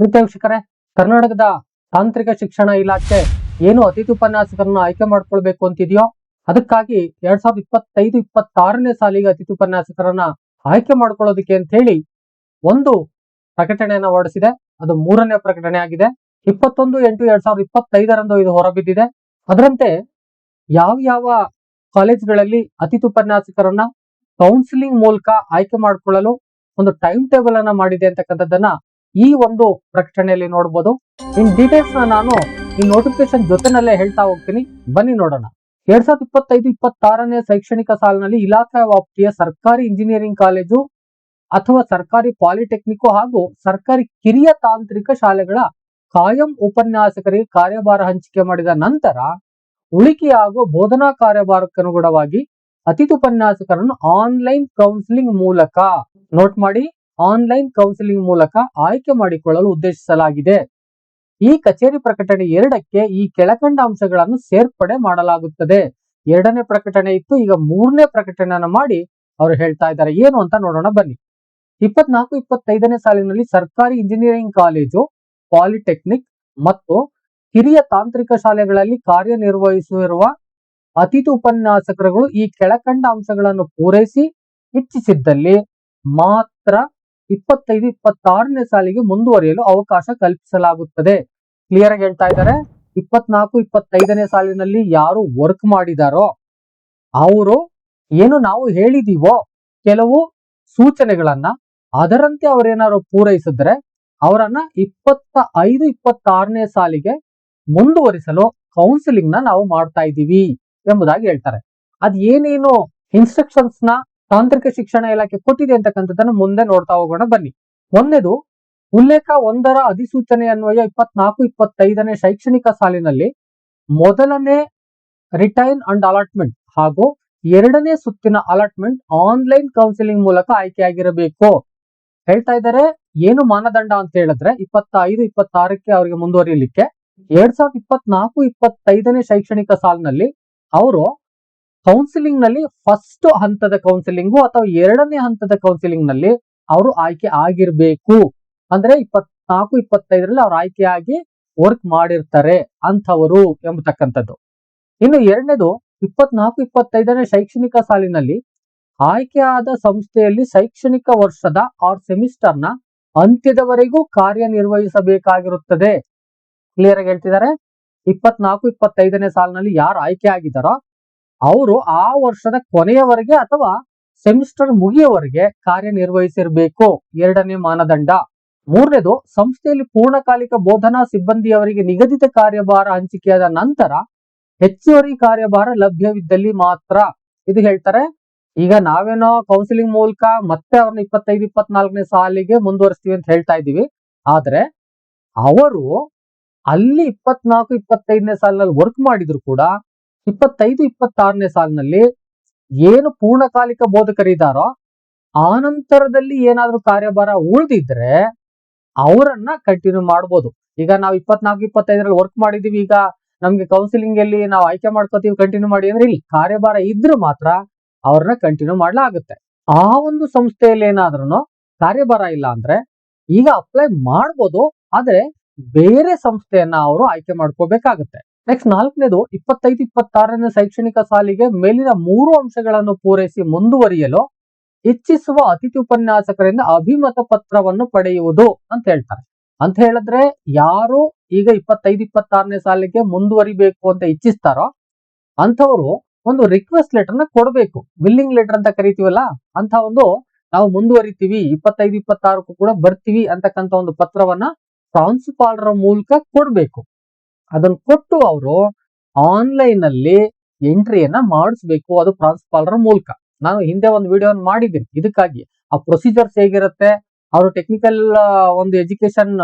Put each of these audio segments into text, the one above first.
ಪ್ರೀತ ವೀಕ್ಷಕರೇ ಕರ್ನಾಟಕದ ತಾಂತ್ರಿಕ ಶಿಕ್ಷಣ ಇಲಾಖೆ ಏನು ಅತಿಥಿ ಉಪನ್ಯಾಸಕರನ್ನ ಆಯ್ಕೆ ಮಾಡ್ಕೊಳ್ಬೇಕು ಅಂತಿದೆಯೋ, ಅದಕ್ಕಾಗಿ ಎರಡ್ ಸಾವಿರದ ಇಪ್ಪತ್ತೈದು, ಇಪ್ಪತ್ತಾರನೇ ಸಾಲಿಗೆ ಅತಿಥಿ ಉಪನ್ಯಾಸಕರನ್ನ ಆಯ್ಕೆ ಮಾಡ್ಕೊಳ್ಳೋದಕ್ಕೆ ಅಂತ ಹೇಳಿ ಒಂದು ಪ್ರಕಟಣೆಯನ್ನ ಹೊರಡಿಸಿದೆ. ಅದು ಮೂರನೇ ಪ್ರಕಟಣೆ ಆಗಿದೆ. ಇಪ್ಪತ್ತೊಂದು ಎಂಟು ಎರಡ್ ಸಾವಿರದ ಇಪ್ಪತ್ತೈದರಂದು ಇದು ಹೊರಬಿದ್ದಿದೆ. ಅದರಂತೆ ಯಾವ ಯಾವ ಕಾಲೇಜ್ಗಳಲ್ಲಿ ಅತಿಥಿ ಉಪನ್ಯಾಸಕರನ್ನ ಕೌನ್ಸಿಲಿಂಗ್ ಮೂಲಕ ಆಯ್ಕೆ ಮಾಡಿಕೊಳ್ಳಲು ಒಂದು ಟೈಮ್ ಟೇಬಲ್ ಅನ್ನ ಮಾಡಿದೆ ಅಂತಕ್ಕಂಥದ್ದನ್ನ ಈ ಒಂದು ಪ್ರಕಟಣೆಯಲ್ಲಿ ನೋಡಬಹುದು ಇನ್ ಡೀಟೇಲ್ಸ್ ನಾನು ಈ ನೋಟಿಫಿಕೇಶನ್ ಜೊತೆನಲ್ಲೇ ಹೇಳ್ತಾ ಹೋಗ್ತೀನಿ. ಬನ್ನಿ ನೋಡೋಣ. ಎರಡ್ ಸಾವಿರದ ಇಪ್ಪತ್ತೈದು, ಇಪ್ಪತ್ತಾರನೇ ಶೈಕ್ಷಣಿಕ ಸಾಲಿನಲ್ಲಿ ಇಲಾಖಾ ವ್ಯಾಪ್ತಿಯ ಸರ್ಕಾರಿ ಇಂಜಿನಿಯರಿಂಗ್ ಕಾಲೇಜು ಅಥವಾ ಸರ್ಕಾರಿ ಪಾಲಿಟೆಕ್ನಿಕ್ ಹಾಗೂ ಸರ್ಕಾರಿ ಕಿರಿಯ ತಾಂತ್ರಿಕ ಶಾಲೆಗಳ ಕಾಯಂ ಉಪನ್ಯಾಸಕರಿಗೆ ಕಾರ್ಯಭಾರ ಹಂಚಿಕೆ ಮಾಡಿದ ನಂತರ ಉಳಿಕೆಯಾಗುವ ಬೋಧನಾ ಕಾರ್ಯಭಾರಕ್ಕನುಗುಣವಾಗಿ ಅತಿಥಿ ಉಪನ್ಯಾಸಕರನ್ನು ಆನ್ಲೈನ್ ಕೌನ್ಸಿಲಿಂಗ್ ಮೂಲಕ ನೋಟ್ ಮಾಡಿ. ಆನ್ಲೈನ್ ಕೌನ್ಸಿಲಿಂಗ್ ಮೂಲಕ ಆಯ್ಕೆ ಮಾಡಿಕೊಳ್ಳಲು ಉದ್ದೇಶಿಸಲಾಗಿದೆ. ಈ ಕಚೇರಿ ಪ್ರಕಟಣೆ ಎರಡಕ್ಕೆ ಈ ಕೆಳಕಂಡ ಅಂಶಗಳನ್ನು ಸೇರ್ಪಡೆ ಮಾಡಲಾಗುತ್ತದೆ. ಎರಡನೇ ಪ್ರಕಟಣೆ ಇತ್ತು, ಈಗ ಮೂರನೇ ಪ್ರಕಟಣೆಯನ್ನ ಮಾಡಿ ಅವರು ಹೇಳ್ತಾ ಇದ್ದಾರೆ. ಏನು ಅಂತ ನೋಡೋಣ, ಬನ್ನಿ. ಇಪ್ಪತ್ನಾಲ್ಕು, ಇಪ್ಪತ್ತೈದನೇ ಸಾಲಿನಲ್ಲಿ ಸರ್ಕಾರಿ ಇಂಜಿನಿಯರಿಂಗ್ ಕಾಲೇಜು, ಪಾಲಿಟೆಕ್ನಿಕ್ ಮತ್ತು ಹಿರಿಯ ತಾಂತ್ರಿಕ ಶಾಲೆಗಳಲ್ಲಿ ಕಾರ್ಯನಿರ್ವಹಿಸಿರುವ ಅತಿಥಿ ಉಪನ್ಯಾಸಕರುಗಳು ಈ ಕೆಳಕಂಡ ಅಂಶಗಳನ್ನು ಪೂರೈಸಿ, ಇಚ್ಛಿಸಿದ್ದಲ್ಲಿ ಮಾತ್ರ ಇಪ್ಪತ್ತೈದು, ಇಪ್ಪತ್ತಾರನೇ ಸಾಲಿಗೆ ಮುಂದುವರಿಯಲು ಅವಕಾಶ ಕಲ್ಪಿಸಲಾಗುತ್ತದೆ. ಕ್ಲಿಯರ್ ಆಗಿ ಹೇಳ್ತಾ ಇದ್ದಾರೆ? ಇಪ್ಪತ್ನಾಲ್ಕು, ಇಪ್ಪತ್ತೈದನೇ ಸಾಲಿನಲ್ಲಿ ಯಾರು ವರ್ಕ್ ಮಾಡಿದಾರೋ, ಅವರು ಏನು ನಾವು ಹೇಳಿದೀವೋ, ಕೆಲವು ಸೂಚನೆಗಳನ್ನ, ಅದರಂತೆ ಅವರೇನಾದ್ರು ಪೂರೈಸಿದ್ರೆ, ಅವರನ್ನ ಇಪ್ಪತ್ತ ಐದು ಇಪ್ಪತ್ತಾರನೇ ಸಾಲಿಗೆ ಮುಂದುವರಿಸಲು ಕೌನ್ಸಿಲಿಂಗ್ನ ನಾವು ಮಾಡ್ತಾ ಇದ್ದೀವಿ ಎಂಬುದಾಗಿ ಹೇಳ್ತಾರೆ. ಅದ್ ಏನೇನು ಇನ್ಸ್ಟ್ರಕ್ಷನ್ಸ್ನ ತಾಂತ್ರಿಕ ಶಿಕ್ಷಣ ಇಲಾಖೆ ಕೊಟ್ಟಿದೆ ಅಂತಕ್ಕಂಥದ್ದನ್ನು ಮುಂದೆ ನೋಡ್ತಾ ಹೋಗೋಣ, ಬನ್ನಿ. ಒಂದೇದು ಉಲ್ಲೇಖ ಒಂದರ ಅಧಿಸೂಚನೆ ಅನ್ವಯ ಇಪ್ಪತ್ನಾಲ್ಕು, ಇಪ್ಪತ್ತೈದನೇ ಶೈಕ್ಷಣಿಕ ಸಾಲಿನಲ್ಲಿ ಮೊದಲನೇ ರಿಟೈನ್ ಅಂಡ್ ಅಲಾಟ್ಮೆಂಟ್ ಹಾಗೂ ಎರಡನೇ ಸುತ್ತಿನ ಅಲಾಟ್ಮೆಂಟ್ ಆನ್ಲೈನ್ ಕೌನ್ಸಿಲಿಂಗ್ ಮೂಲಕ ಆಯ್ಕೆಯಾಗಿರಬೇಕು. ಹೇಳ್ತಾ ಇದ್ದಾರೆ, ಏನು ಮಾನದಂಡ ಅಂತ ಹೇಳಿದ್ರೆ ಇಪ್ಪತ್ತೈದು, ಇಪ್ಪತ್ತಾರಕ್ಕೆ ಅವರಿಗೆ ಮುಂದುವರಿಯಲಿಕ್ಕೆ ಎರಡ್ ಸಾವಿರದ ಇಪ್ಪತ್ನಾಲ್ಕು, ಇಪ್ಪತ್ತೈದನೇ ಶೈಕ್ಷಣಿಕ ಸಾಲಿನಲ್ಲಿ ಅವರು ಕೌನ್ಸಿಲಿಂಗ್ನಲ್ಲಿ ಫಸ್ಟ್ ಹಂತದ ಕೌನ್ಸಿಲಿಂಗು ಅಥವಾ ಎರಡನೇ ಹಂತದ ಕೌನ್ಸಿಲಿಂಗ್ನಲ್ಲಿ ಅವರು ಆಯ್ಕೆ ಆಗಿರ್ಬೇಕು. ಅಂದ್ರೆ ಇಪ್ಪತ್ನಾಲ್ಕು, ಇಪ್ಪತ್ತೈದರಲ್ಲಿ ಅವ್ರು ಆಯ್ಕೆಯಾಗಿ ವರ್ಕ್ ಮಾಡಿರ್ತಾರೆ ಅಂಥವರು ಎಂಬತಕ್ಕಂಥದ್ದು. ಇನ್ನು ಎರಡನೇದು ಇಪ್ಪತ್ನಾಲ್ಕು, ಇಪ್ಪತ್ತೈದನೇ ಶೈಕ್ಷಣಿಕ ಸಾಲಿನಲ್ಲಿ ಆಯ್ಕೆಯಾದ ಸಂಸ್ಥೆಯಲ್ಲಿ ಶೈಕ್ಷಣಿಕ ವರ್ಷದ ಆರ್ ಸೆಮಿಸ್ಟರ್ನ ಅಂತ್ಯದವರೆಗೂ ಕಾರ್ಯನಿರ್ವಹಿಸಬೇಕಾಗಿರುತ್ತದೆ. ಕ್ಲಿಯರ್ ಆಗಿ ಹೇಳ್ತಿದ್ದಾರೆ? ಇಪ್ಪತ್ನಾಲ್ಕು, ಇಪ್ಪತ್ತೈದನೇ ಸಾಲಿನಲ್ಲಿ ಯಾರು ಆಯ್ಕೆ ಆಗಿದ್ದಾರೋ ಅವರು ಆ ವರ್ಷದ ಕೊನೆಯವರೆಗೆ ಅಥವಾ ಸೆಮಿಸ್ಟರ್ ಮುಗಿಯವರೆಗೆ ಕಾರ್ಯನಿರ್ವಹಿಸಿರ್ಬೇಕು. ಎರಡನೇ ಮಾನದಂಡ. ಮೂರನೇದು, ಸಂಸ್ಥೆಯಲ್ಲಿ ಪೂರ್ಣಕಾಲಿಕ ಬೋಧನಾ ಸಿಬ್ಬಂದಿಯವರಿಗೆ ನಿಗದಿತ ಕಾರ್ಯಭಾರ ಹಂಚಿಕೆಯಾದ ನಂತರ ಹೆಚ್ಚುವರಿ ಕಾರ್ಯಭಾರ ಲಭ್ಯವಿದ್ದಲ್ಲಿ ಮಾತ್ರ. ಇದು ಹೇಳ್ತಾರೆ, ಈಗ ನಾವೇನೋ ಕೌನ್ಸಿಲಿಂಗ್ ಮೂಲಕ ಮತ್ತೆ ಅವ್ರನ್ನ ಇಪ್ಪತ್ತೈದು, ಇಪ್ಪತ್ನಾಲ್ಕನೇ ಸಾಲಿಗೆ ಮುಂದುವರಿಸ್ತೀವಿ ಅಂತ ಹೇಳ್ತಾ ಇದ್ದೀವಿ. ಆದ್ರೆ ಅವರು ಅಲ್ಲಿ ಇಪ್ಪತ್ನಾಲ್ಕು, ಇಪ್ಪತ್ತೈದನೇ ಸಾಲಿನಲ್ಲಿ ವರ್ಕ್ ಮಾಡಿದ್ರು ಕೂಡ ಇಪ್ಪತ್ತೈದು, ಇಪ್ಪತ್ತಾರನೇ ಸಾಲಿನಲ್ಲಿ ಏನು ಪೂರ್ಣಕಾಲಿಕ ಬೋಧಕರಿದ್ದಾರೋ ಆ ನಂತರದಲ್ಲಿ ಏನಾದ್ರೂ ಕಾರ್ಯಭಾರ ಉಳಿದಿದ್ರೆ ಅವರನ್ನ ಕಂಟಿನ್ಯೂ ಮಾಡ್ಬೋದು. ಈಗ ನಾವು ಇಪ್ಪತ್ನಾಲ್ಕು, ಇಪ್ಪತ್ತೈದರಲ್ಲಿ ವರ್ಕ್ ಮಾಡಿದೀವಿ, ಈಗ ನಮ್ಗೆ ಕೌನ್ಸಿಲಿಂಗ್ ಅಲ್ಲಿ ನಾವು ಆಯ್ಕೆ ಮಾಡ್ಕೋತೀವಿ ಕಂಟಿನ್ಯೂ ಮಾಡಿ ಅಂದ್ರೆ ಇಲ್ಲಿ ಕಾರ್ಯಭಾರ ಇದ್ರೆ ಮಾತ್ರ ಅವ್ರನ್ನ ಕಂಟಿನ್ಯೂ ಮಾಡ್ಲಾಗುತ್ತೆ. ಆ ಒಂದು ಸಂಸ್ಥೆಯಲ್ಲಿ ಏನಾದ್ರೂ ಕಾರ್ಯಭಾರ ಇಲ್ಲ ಅಂದ್ರೆ ಈಗ ಅಪ್ಲೈ ಮಾಡ್ಬೋದು, ಆದ್ರೆ ಬೇರೆ ಸಂಸ್ಥೆಯನ್ನ ಅವರು ಆಯ್ಕೆ ಮಾಡ್ಕೋಬೇಕಾಗುತ್ತೆ. ನೆಕ್ಸ್ಟ್ ನಾಲ್ಕನೇದು ಇಪ್ಪತ್ತೈದು, ಇಪ್ಪತ್ತಾರನೇ ಶೈಕ್ಷಣಿಕ ಸಾಲಿಗೆ ಮೇಲಿನ ಮೂರು ಅಂಶಗಳನ್ನು ಪೂರೈಸಿ ಮುಂದುವರಿಯಲು ಇಚ್ಛಿಸುವ ಅತಿಥಿ ಉಪನ್ಯಾಸಕರಿಂದ ಅಭಿಮತ ಪತ್ರವನ್ನು ಪಡೆಯುವುದು ಅಂತ ಹೇಳ್ತಾರೆ. ಅಂತ ಹೇಳಿದ್ರೆ ಯಾರು ಈಗ ಇಪ್ಪತ್ತೈದು, ಇಪ್ಪತ್ತಾರನೇ ಸಾಲಿಗೆ ಮುಂದುವರಿಬೇಕು ಅಂತ ಇಚ್ಛಿಸ್ತಾರೋ ಅಂಥವರು ಒಂದು ರಿಕ್ವೆಸ್ಟ್ ಲೆಟರ್ನ ಕೊಡಬೇಕು. ವಿಲ್ಲಿಂಗ್ ಲೆಟರ್ ಅಂತ ಕರಿತೀವಲ್ಲ ಅಂತ ಒಂದು ನಾವು ಮುಂದುವರಿತೀವಿ, ಇಪ್ಪತ್ತೈದು, ಇಪ್ಪತ್ತಾರಕ್ಕೂ ಕೂಡ ಬರ್ತೀವಿ ಅಂತಕ್ಕಂಥ ಒಂದು ಪತ್ರವನ್ನ ಪ್ರಾಂಶುಪಾಲರ ಮೂಲಕ ಕೊಡ್ಬೇಕು. ಅದನ್ನ ಕೊಟ್ಟು ಅವರು ಆನ್ಲೈನ್ ಅಲ್ಲಿ ಎಂಟ್ರಿಯನ್ನ ಮಾಡಿಸ್ಬೇಕು. ಅದು ಪ್ರಾಂಶುಪಾಲರ ಮೂಲಕ. ನಾನು ಹಿಂದೆ ಒಂದು ವಿಡಿಯೋ ಮಾಡಿದ್ದೀನಿ. ಇದಕ್ಕಾಗಿ. ಆ ಪ್ರೊಸೀಜರ್ಸ್ ಹೇಗಿರುತ್ತೆ? ಅವರು ಟೆಕ್ನಿಕಲ್ ಒಂದು ಎಜುಕೇಶನ್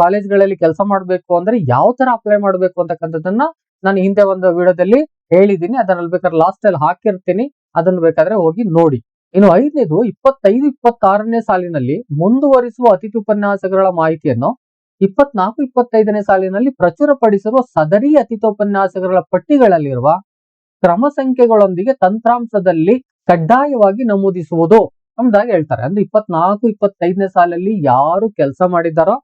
ಕಾಲೇಜ್ಗಳಲ್ಲಿ ಕೆಲಸ ಮಾಡಬೇಕು ಅಂದ್ರೆ ಯಾವ ತರ ಅಪ್ಲೈ ಮಾಡಬೇಕು ಅಂತಕ್ಕಂಥದ್ದನ್ನ ನಾನು ಹಿಂದೆ ಒಂದು ವಿಡಿಯೋದಲ್ಲಿ ಹೇಳಿದ್ದೀನಿ. ಅದನ್ನ ಬೇಕಾದ್ರೆ ಲಾಸ್ಟ್ ಅಲ್ಲಿ ಹಾಕಿರ್ತೀನಿ. ಅದನ್ನ ಬೇಕಾದ್ರೆ ಹೋಗಿ ನೋಡಿ. ಇನ್ನು ಐದನೇದು, ಇಪ್ಪತ್ತೈದು, ಇಪ್ಪತ್ತಾರನೇ ಸಾಲಿನಲ್ಲಿ ಮುಂದುವರಿಸುವ ಅತಿಥಿ ಉಪನ್ಯಾಸಗಳ ಮಾಹಿತಿಯನ್ನು ಇಪ್ಪತ್ನಾಲ್ಕು, ಇಪ್ಪತ್ತೈದನೇ ಸಾಲಿನಲ್ಲಿ ಪ್ರಚುರಪಡಿಸಿರುವ ಸದರಿ ಅತಿಥೋಪನ್ಯಾಸಗಳ ಪಟ್ಟಿಗಳಲ್ಲಿರುವ ಕ್ರಮ ಸಂಖ್ಯೆಗಳೊಂದಿಗೆ ತಂತ್ರಾಂಶದಲ್ಲಿ ಕಡ್ಡಾಯವಾಗಿ ನಮೂದಿಸುವುದು ಅಂದಾಗ ಹೇಳ್ತಾರೆ. ಅಂದ್ರೆ ಇಪ್ಪತ್ನಾಲ್ಕು, ಇಪ್ಪತ್ತೈದನೇ ಸಾಲಲ್ಲಿ ಯಾರು ಕೆಲಸ ಮಾಡಿದ್ದಾರೋ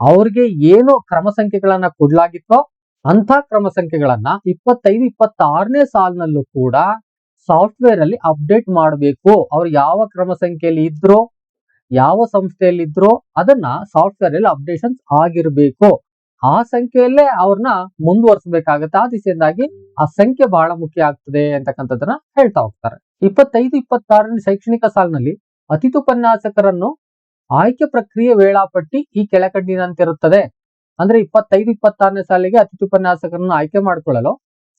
ಅವ್ರಿಗೆ ಏನು ಕ್ರಮ ಸಂಖ್ಯೆಗಳನ್ನ ಕೊಡ್ಲಾಗಿತ್ತೋ ಅಂತ ಕ್ರಮ ಸಂಖ್ಯೆಗಳನ್ನ ಇಪ್ಪತ್ತೈದು, ಇಪ್ಪತ್ತಾರನೇ ಸಾಲಿನಲ್ಲೂ ಕೂಡ ಸಾಫ್ಟ್ವೇರ್ ಅಲ್ಲಿ ಅಪ್ಡೇಟ್ ಮಾಡಬೇಕು. ಅವ್ರು ಯಾವ ಕ್ರಮ ಸಂಖ್ಯೆಯಲ್ಲಿ ಇದ್ರೋ ಯಾವ ಸಂಸ್ಥೆಯಲ್ಲಿದ್ರೋ ಅದನ್ನ ಸಾಫ್ಟ್ವೇರ್ ಅಲ್ಲಿ ಅಪ್ಡೇಷನ್ಸ್ ಆಗಿರ್ಬೇಕು. ಆ ಸಂಖ್ಯೆಯಲ್ಲೇ ಅವ್ರನ್ನ ಮುಂದುವರಿಸಬೇಕಾಗತ್ತೆ. ಆ ದಿಸೆಯಿಂದಾಗಿ ಆ ಸಂಖ್ಯೆ ಬಹಳ ಮುಖ್ಯ ಆಗ್ತದೆ ಅಂತಕ್ಕಂಥದ್ದನ್ನ ಹೇಳ್ತಾ ಹೋಗ್ತಾರೆ. ಇಪ್ಪತ್ತೈದು, ಇಪ್ಪತ್ತಾರನೇ ಶೈಕ್ಷಣಿಕ ಸಾಲಿನಲ್ಲಿ ಅತಿಥುಪನ್ಯಾಸಕರನ್ನು ಆಯ್ಕೆ ಪ್ರಕ್ರಿಯೆ ವೇಳಾಪಟ್ಟಿ ಈ ಕೆಳಕಂಡಿನಂತಿರುತ್ತದೆ. ಅಂದ್ರೆ ಇಪ್ಪತ್ತೈದು, ಇಪ್ಪತ್ತಾರನೇ ಸಾಲಿಗೆ ಅತಿಥಿ ಉಪನ್ಯಾಸಕರನ್ನು ಆಯ್ಕೆ ಮಾಡಿಕೊಳ್ಳಲು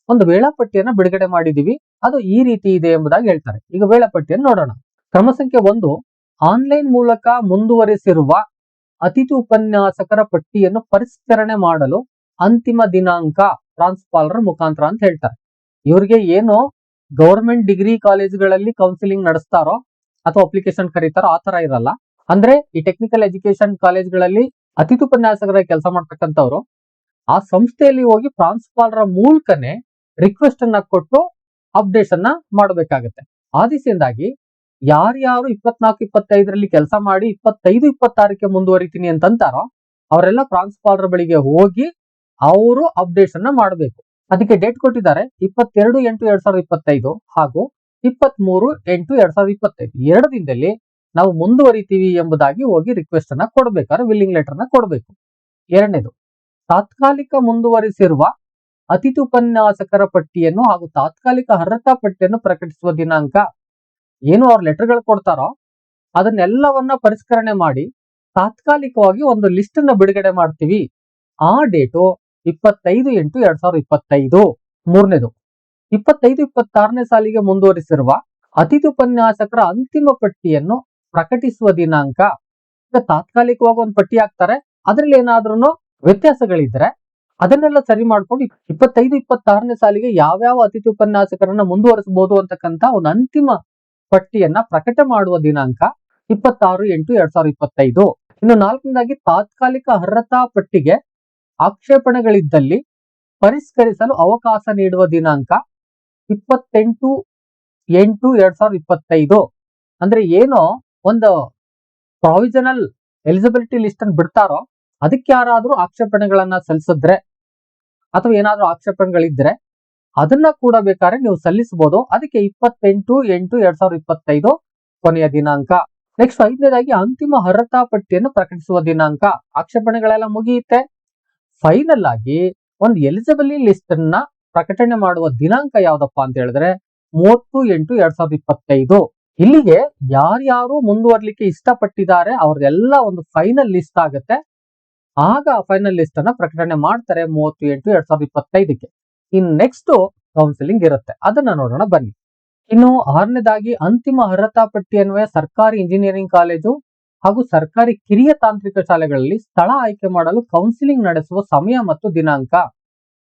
ಒಂದು ವೇಳಾಪಟ್ಟಿಯನ್ನ ಬಿಡುಗಡೆ ಮಾಡಿದೀವಿ ಅದು ಈ ರೀತಿ ಇದೆ ಎಂಬುದಾಗಿ ಹೇಳ್ತಾರೆ. ಈಗ ವೇಳಾಪಟ್ಟಿಯನ್ನು ನೋಡೋಣ. ಕ್ರಮ ಸಂಖ್ಯೆ ಒಂದು ಆನ್ಲೈನ್ ಮೂಲಕ ಮುಂದುವರಿಸಿರುವ ಅತಿಥಿ ಉಪನ್ಯಾಸಕರ ಪಟ್ಟಿಯನ್ನು ಪರಿಷ್ಕರಣೆ ಮಾಡಲು ಅಂತಿಮ ದಿನಾಂಕ ಟ್ರಾನ್ಸ್ಪಾಲರ್ ಮುಖಾಂತರ ಅಂತ ಹೇಳ್ತಾರೆ. ಇವರಿಗೆ ಏನು ಗೌರ್ಮೆಂಟ್ ಡಿಗ್ರಿ ಕಾಲೇಜುಗಳಲ್ಲಿ ಕೌನ್ಸಿಲಿಂಗ್ ನಡೆಸ್ತಾರೋ ಅಥವಾ ಅಪ್ಲಿಕೇಶನ್ ಕರೀತಾರೋ ಆ ತರ ಇರಲ್ಲ. ಅಂದ್ರೆ ಈ ಟೆಕ್ನಿಕಲ್ ಎಜುಕೇಶನ್ ಕಾಲೇಜ್ಗಳಲ್ಲಿ ಅತಿಥಿ ಉಪನ್ಯಾಸಕರ ಕೆಲಸ ಮಾಡ್ತಕ್ಕಂಥವ್ರು ಆ ಸಂಸ್ಥೆಯಲ್ಲಿ ಹೋಗಿ ಪ್ರಾಂಶುಪಾಲರ ಮೂಲಕನೇ ರಿಕ್ವೆಸ್ಟ್ ಅನ್ನ ಕೊಟ್ಟು ಅಪ್ಡೇಟ್ನ ಮಾಡಬೇಕಾಗತ್ತೆ. ಆ ದಿಸೆಯಿಂದಾಗಿ ಯಾರ್ಯಾರು ಇಪ್ಪತ್ನಾಲ್ಕು, ಇಪ್ಪತ್ತೈದರಲ್ಲಿ ಕೆಲಸ ಮಾಡಿ ಇಪ್ಪತ್ತೈದು, ಇಪ್ಪತ್ತಾರಕ್ಕೆ ಮುಂದುವರಿತೀನಿ ಅಂತಂತಾರೋ ಅವರೆಲ್ಲ ಪ್ರಾಂಶುಪಾಲರ ಬಳಿಗೆ ಹೋಗಿ ಅವರು ಅಪ್ಡೇಟ್ಸ್ ಅನ್ನ ಮಾಡಬೇಕು. ಅದಕ್ಕೆ ಡೇಟ್ ಕೊಟ್ಟಿದ್ದಾರೆ ಇಪ್ಪತ್ತೆರಡು, ಎಂಟು, ಎರಡ್ ಸಾವಿರದ ಇಪ್ಪತ್ತೈದು ಹಾಗೂ ಇಪ್ಪತ್ತ್ ಮೂರು ಎಂಟು, ಎರಡ್ ಸಾವಿರದ ಇಪ್ಪತ್ತೈದು. ಎರಡು ದಿನದಲ್ಲಿ ನಾವು ಮುಂದುವರಿತೀವಿ ಎಂಬುದಾಗಿ ಹೋಗಿ ರಿಕ್ವೆಸ್ಟ್ ಅನ್ನ ಕೊಡ್ಬೇಕಾದ್ರೆ ವಿಲ್ಲಿಂಗ್ ಲೆಟರ್ನ ಕೊಡಬೇಕು. ಎರಡನೇದು, ತಾತ್ಕಾಲಿಕ ಮುಂದುವರಿಸಿರುವ ಅತಿಥಿ ಉಪನ್ಯಾಸಕರ ಪಟ್ಟಿಯನ್ನು ಹಾಗೂ ತಾತ್ಕಾಲಿಕ ಅರ್ಹತಾ ಪಟ್ಟಿಯನ್ನು ಪ್ರಕಟಿಸುವ ದಿನಾಂಕ ಏನು ಅವ್ರ ಲೆಟರ್ಗಳು ಕೊಡ್ತಾರೋ ಅದನ್ನೆಲ್ಲವನ್ನ ಪರಿಷ್ಕರಣೆ ಮಾಡಿ ತಾತ್ಕಾಲಿಕವಾಗಿ ಒಂದು ಲಿಸ್ಟ್ ಅನ್ನ ಬಿಡುಗಡೆ ಮಾಡ್ತೀವಿ. ಆ ಡೇಟು ಇಪ್ಪತ್ತೈದು ಎಂಟು ಎರಡ್ ಸಾವಿರದ ಇಪ್ಪತ್ತೈದು ಮೂರನೇದು. ಇಪ್ಪತ್ತೈದು, ಇಪ್ಪತ್ತಾರನೇ ಸಾಲಿಗೆ ಮುಂದುವರಿಸಿರುವ ಅತಿಥಿ ಉಪನ್ಯಾಸಕರ ಅಂತಿಮ ಪಟ್ಟಿಯನ್ನು ಪ್ರಕಟಿಸುವ ದಿನಾಂಕ. ತಾತ್ಕಾಲಿಕವಾಗಿ ಒಂದು ಪಟ್ಟಿ ಹಾಕ್ತಾರೆ. ಅದ್ರಲ್ಲಿ ಏನಾದ್ರೂ ವ್ಯತ್ಯಾಸಗಳಿದ್ರೆ ಅದನ್ನೆಲ್ಲ ಸರಿ ಮಾಡ್ಕೊಂಡು ಇಪ್ಪತ್ತೈದು, ಇಪ್ಪತ್ತಾರನೇ ಸಾಲಿಗೆ ಯಾವ್ಯಾವ ಅತಿಥಿ ಉಪನ್ಯಾಸಕರನ್ನ ಮುಂದುವರಿಸಬಹುದು ಅಂತಕ್ಕಂತ ಒಂದು ಅಂತಿಮ ಪಟ್ಟಿಯನ್ನ ಪ್ರಕಟ ಮಾಡುವ ದಿನಾಂಕ ಇಪ್ಪತ್ತಾರು ಎಂಟು ಎರಡ್ ಸಾವಿರದ ಇಪ್ಪತ್ತೈದು. ಇನ್ನು ನಾಲ್ಕನೇದಾಗಿ ತಾತ್ಕಾಲಿಕ ಅರ್ಹತಾ ಪಟ್ಟಿಗೆ ಆಕ್ಷೇಪಣೆಗಳಿದ್ದಲ್ಲಿ ಪರಿಷ್ಕರಿಸಲು ಅವಕಾಶ ನೀಡುವ ದಿನಾಂಕ ಇಪ್ಪತ್ತೆಂಟು ಎಂಟು ಎರಡ್ ಸಾವಿರದ ಇಪ್ಪತ್ತೈದು. ಅಂದ್ರೆ ಏನೋ ಒಂದು ಪ್ರಾವಿಜನಲ್ ಎಲಿಜಿಬಿಲಿಟಿ ಲಿಸ್ಟ್ ಅನ್ನು ಬಿಡ್ತಾರೋ ಅದಕ್ಕೆ ಯಾರಾದ್ರೂ ಆಕ್ಷೇಪಣೆಗಳನ್ನ ಸಲ್ಲಿಸಿದ್ರೆ ಅಥವಾ ಏನಾದ್ರೂ ಆಕ್ಷೇಪಣೆಗಳಿದ್ರೆ ಅದನ್ನ ಕೂಡ ಬೇಕಾದ್ರೆ ನೀವು ಸಲ್ಲಿಸಬಹುದು. ಅದಕ್ಕೆ ಇಪ್ಪತ್ತೆಂಟು, ಎಂಟು, ಎರಡ್ ಸಾವಿರದ ಇಪ್ಪತ್ತೈದು ಕೊನೆಯ ದಿನಾಂಕ. ನೆಕ್ಸ್ಟ್ ಐದನೇದಾಗಿ ಅಂತಿಮ ಅರ್ಹತಾ ಪಟ್ಟಿಯನ್ನು ಪ್ರಕಟಿಸುವ ದಿನಾಂಕ. ಆಕ್ಷೇಪಣೆಗಳೆಲ್ಲ ಮುಗಿಯುತ್ತೆ. ಫೈನಲ್ ಆಗಿ ಒಂದು ಎಲಿಜಿಬಲಿ ಲಿಸ್ಟ್ ಅನ್ನ ಪ್ರಕಟಣೆ ಮಾಡುವ ದಿನಾಂಕ ಯಾವ್ದಪ್ಪ ಅಂತ ಹೇಳಿದ್ರೆ ಮೂವತ್ತು, ಎಂಟು, ಎರಡ್ ಸಾವಿರದ ಇಪ್ಪತ್ತೈದು. ಇಲ್ಲಿಗೆ ಯಾರ್ಯಾರು ಮುಂದುವರ್ಲಿಕ್ಕೆ ಇಷ್ಟಪಟ್ಟಿದ್ದಾರೆ ಅವ್ರದೆಲ್ಲ ಒಂದು ಫೈನಲ್ ಲಿಸ್ಟ್ ಆಗುತ್ತೆ. ಆಗ ಫೈನಲ್ ಲಿಸ್ಟ್ ಅನ್ನ ಪ್ರಕಟಣೆ ಮಾಡ್ತಾರೆ ಮೂವತ್ತು, ಎಂಟು, ಎರಡ್ ಸಾವಿರದ ಇಪ್ಪತ್ತೈದಕ್ಕೆ. ಇನ್ ನೆಕ್ಸ್ಟ್ ಕೌನ್ಸಿಲಿಂಗ್ ಇರುತ್ತೆ. ಅದನ್ನ ನೋಡೋಣ, ಬನ್ನಿ. ಇನ್ನು ಆರನೇದಾಗಿ, ಅಂತಿಮ ಅರ್ಹತಾ ಪಟ್ಟಿ ಅನ್ವಯ ಸರ್ಕಾರಿ ಇಂಜಿನಿಯರಿಂಗ್ ಕಾಲೇಜು ಹಾಗೂ ಸರ್ಕಾರಿ ಕಿರಿಯ ತಾಂತ್ರಿಕ ಶಾಲೆಗಳಲ್ಲಿ ಸ್ಥಳ ಆಯ್ಕೆ ಮಾಡಲು ಕೌನ್ಸಿಲಿಂಗ್ ನಡೆಸುವ ಸಮಯ ಮತ್ತು ದಿನಾಂಕ.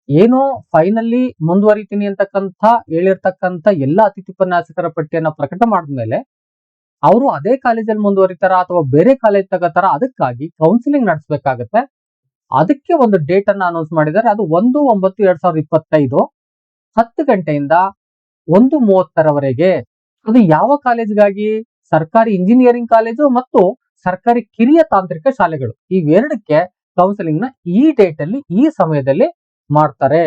ಏನೋ ಫೈನಲ್ಲಿ ಮುಂದುವರಿತೀನಿ ಅಂತಕ್ಕಂಥ, ಹೇಳಿರ್ತಕ್ಕಂಥ ಎಲ್ಲ ಅತಿಥಿ ಉಪನ್ಯಾಸಕರ ಪಟ್ಟಿಯನ್ನ ಪ್ರಕಟ ಮಾಡಿದ್ಮೇಲೆ ಅವರು ಅದೇ ಕಾಲೇಜಲ್ಲಿ ಮುಂದುವರಿತಾರ ಅಥವಾ ಬೇರೆ ಕಾಲೇಜ್ ತಗೋತಾರ ಅದಕ್ಕಾಗಿ ಕೌನ್ಸಿಲಿಂಗ್ ನಡೆಸಬೇಕಾಗತ್ತೆ. ಅದಕ್ಕೆ ಒಂದು ಡೇಟ್ ಅನ್ನ ಅನೌನ್ಸ್ ಮಾಡಿದ್ದಾರೆ. ಅದು ಒಂದು ಒಂಬತ್ತು ಎರಡ್ ಸಾವಿರದ ಇಪ್ಪತ್ತೈದು ಹತ್ತು ಗಂಟೆಯಿಂದ ಒಂದು ಮೂವತ್ತರವರೆಗೆ. ಅದು ಯಾವ ಕಾಲೇಜ್ಗಾಗಿ? ಸರ್ಕಾರಿ ಇಂಜಿನಿಯರಿಂಗ್ ಕಾಲೇಜು ಮತ್ತು ಸರ್ಕಾರಿ ಕಿರಿಯ ತಾಂತ್ರಿಕ ಶಾಲೆಗಳು. ಇವೆರಡಕ್ಕೆ ಕೌನ್ಸಿಲಿಂಗ್ನ ಈ ಡೇಟ್ ಅಲ್ಲಿ, ಈ ಸಮಯದಲ್ಲಿ ಮಾಡ್ತಾರೆ.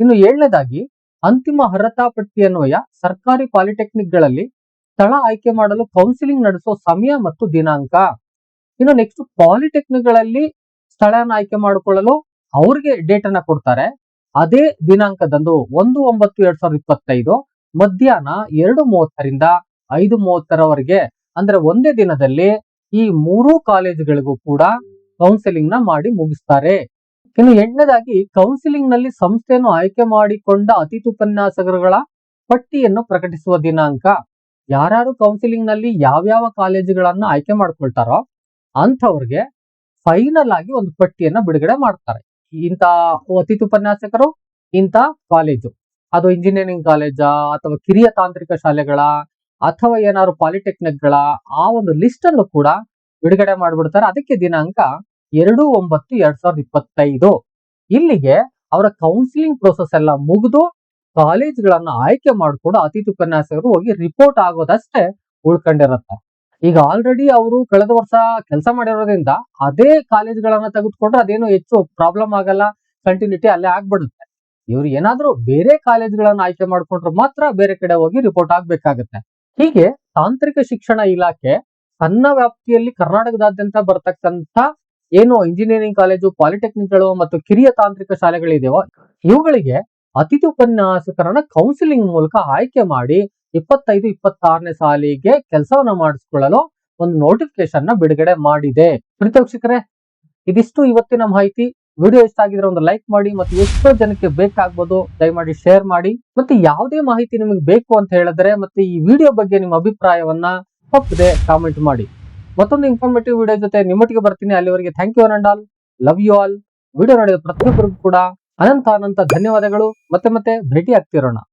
ಇನ್ನು ಏಳನೇದಾಗಿ, ಅಂತಿಮ ಅರ್ಹತಾ ಪಟ್ಟಿ ಅನ್ವಯ ಸರ್ಕಾರಿ ಪಾಲಿಟೆಕ್ನಿಕ್ಗಳಲ್ಲಿ ಸ್ಥಳ ಆಯ್ಕೆ ಮಾಡಲು ಕೌನ್ಸಿಲಿಂಗ್ ನಡೆಸುವ ಸಮಯ ಮತ್ತು ದಿನಾಂಕ. ಇನ್ನು ನೆಕ್ಸ್ಟ್ ಪಾಲಿಟೆಕ್ನಿಕ್ಗಳಲ್ಲಿ ಸ್ಥಳನ ಆಯ್ಕೆ ಮಾಡಿಕೊಳ್ಳಲು ಅವ್ರಿಗೆ ಡೇಟ್ ಅನ್ನ ಕೊಡ್ತಾರೆ. ಅದೇ ದಿನಾಂಕದಂದು ಒಂದು ಒಂಬತ್ತು ಎರಡ್ ಸಾವಿರದ ಇಪ್ಪತ್ತೈದು ಮಧ್ಯಾಹ್ನ ಎರಡು ಮೂವತ್ತರಿಂದ ಐದು ಮೂವತ್ತರವರೆಗೆ, ಅಂದ್ರೆ ಒಂದೇ ದಿನದಲ್ಲಿ ಈ ಮೂರೂ ಕಾಲೇಜುಗಳಿಗೂ ಕೂಡ ಕೌನ್ಸಿಲಿಂಗ್ನ ಮಾಡಿ ಮುಗಿಸ್ತಾರೆ. ಇನ್ನು ಎಂಟನೇದಾಗಿ ಕೌನ್ಸಿಲಿಂಗ್ನಲ್ಲಿ ಸಂಸ್ಥೆಯನ್ನು ಆಯ್ಕೆ ಮಾಡಿಕೊಂಡ ಅತಿಥಿ ಉಪನ್ಯಾಸಕರುಗಳ ಪಟ್ಟಿಯನ್ನು ಪ್ರಕಟಿಸುವ ದಿನಾಂಕ. ಯಾರ್ಯಾರು ಕೌನ್ಸಿಲಿಂಗ್ನಲ್ಲಿ ಯಾವ್ಯಾವ ಕಾಲೇಜುಗಳನ್ನ ಆಯ್ಕೆ ಮಾಡ್ಕೊಳ್ತಾರೋ ಅಂಥವ್ರಿಗೆ ಫೈನಲ್ ಆಗಿ ಒಂದು ಪಟ್ಟಿಯನ್ನ ಬಿಡುಗಡೆ ಮಾಡ್ತಾರೆ. ಇಂತ ಅತಿಥಿ ಉಪನ್ಯಾಸಕರು ಇಂತ ಕಾಲೇಜು ಅದು ಇಂಜಿನಿಯರಿಂಗ್ ಕಾಲೇಜಾ ಅಥವಾ ಕಿರಿಯ ತಾಂತ್ರಿಕ ಶಾಲೆಗಳ, ಅಥವಾ ಏನಾದ್ರು ಪಾಲಿಟೆಕ್ನಿಕ್ಗಳ ಆ ಒಂದು ಲಿಸ್ಟ್ ಅನ್ನು ಕೂಡ ಬಿಡುಗಡೆ ಮಾಡಿಬಿಡ್ತಾರೆ. ಅದಕ್ಕೆ ದಿನಾಂಕ ಎರಡು ಒಂಬತ್ತು ಎರಡ್ ಸಾವಿರದ ಇಪ್ಪತ್ತೈದು. ಇಲ್ಲಿಗೆ ಅವರ ಕೌನ್ಸಿಲಿಂಗ್ ಪ್ರೋಸೆಸ್ ಎಲ್ಲ ಮುಗಿದು ಕಾಲೇಜ್ಗಳನ್ನ ಆಯ್ಕೆ ಮಾಡಿಕೊಂಡು ಅತಿಥಿ ಉಪನ್ಯಾಸಕರು ಹೋಗಿ ರಿಪೋರ್ಟ್ ಆಗೋದಷ್ಟೇ ಉಳ್ಕೊಂಡಿರುತ್ತೆ. ಈಗ ಆಲ್ರೆಡಿ ಅವರು ಕಳೆದ ವರ್ಷ ಕೆಲಸ ಮಾಡಿರೋದ್ರಿಂದ ಅದೇ ಕಾಲೇಜ್ಗಳನ್ನ ತೆಗೆದುಕೊಂಡ್ರೆ ಅದೇನು ಹೆಚ್ಚು ಪ್ರಾಬ್ಲಮ್ ಆಗಲ್ಲ ಕಂಟಿನ್ಯೂಟಿ ಅಲ್ಲೇ ಆಗ್ಬಿಡುತ್ತೆ. ಇವ್ರು ಏನಾದ್ರೂ ಬೇರೆ ಕಾಲೇಜ್ಗಳನ್ನ ಆಯ್ಕೆ ಮಾಡ್ಕೊಂಡ್ರೆ ಮಾತ್ರ ಬೇರೆ ಕಡೆ ಹೋಗಿ ರಿಪೋರ್ಟ್ ಆಗ್ಬೇಕಾಗತ್ತೆ. ಹೀಗೆ ತಾಂತ್ರಿಕ ಶಿಕ್ಷಣ ಇಲಾಖೆ ಸಣ್ಣ ವ್ಯಾಪ್ತಿಯಲ್ಲಿ ಕರ್ನಾಟಕದಾದ್ಯಂತ ಬರ್ತಕ್ಕಂಥ ಏನು ಇಂಜಿನಿಯರಿಂಗ್ ಕಾಲೇಜು ಪಾಲಿಟೆಕ್ನಿಕ್ಗಳು ಮತ್ತು ಕಿರಿಯ ತಾಂತ್ರಿಕ ಶಾಲೆಗಳಿದೆಯೋ, ಇವುಗಳಿಗೆ ಅತಿಥಿ ಉಪನ್ಯಾಸಕರನ್ನ ಕೌನ್ಸಿಲಿಂಗ್ ಮೂಲಕ ಆಯ್ಕೆ ಮಾಡಿ ಇಪ್ಪತ್ತೈದು, ಇಪ್ಪತ್ತಾರನೇ ಸಾಲಿಗೆ ಕೆಲಸವನ್ನ ಮಾಡಿಸ್ಕೊಳ್ಳಲು ಒಂದು ನೋಟಿಫಿಕೇಶನ್ನ ಬಿಡುಗಡೆ ಮಾಡಿದೆ. ಪ್ರೀತ ಇದಿಷ್ಟು ಇವತ್ತಿನ ಮಾಹಿತಿ. ವಿಡಿಯೋ ಇಷ್ಟ ಆಗಿದ್ರೆ ಒಂದು ಲೈಕ್ ಮಾಡಿ ಮತ್ತೆ ಎಷ್ಟೋ ಜನಕ್ಕೆ ಬೇಕಾಗ್ಬೋದು, ದಯಮಾಡಿ ಶೇರ್ ಮಾಡಿ. ಮತ್ತೆ ಯಾವುದೇ ಮಾಹಿತಿ ನಿಮಗೆ ಬೇಕು ಅಂತ ಹೇಳಿದ್ರೆ ಮತ್ತೆ ಈ ವಿಡಿಯೋ ಬಗ್ಗೆ ನಿಮ್ಮ ಅಭಿಪ್ರಾಯವನ್ನ ತಪ್ಪದೆ ಕಾಮೆಂಟ್ ಮಾಡಿ. ಮತ್ತೊಂದು ಇನ್ಫಾರ್ಮೇಟಿವ್ ವಿಡಿಯೋ ಜೊತೆ ನಿಮ್ಮೊಟ್ಟಿಗೆ ಬರ್ತೀನಿ. ಅಲ್ಲಿವರೆಗೆ thank you and all love you all video ನೋಡಿದ ಪ್ರತಿಯೊಬ್ಬರಿಗೂ ಕೂಡ ಅನಂತ ಅನಂತ ಧನ್ಯವಾದಗಳು. ಮತ್ತೆ ಮತ್ತೆ ಭೇಟಿ ಆಗ್ತಿರೋಣ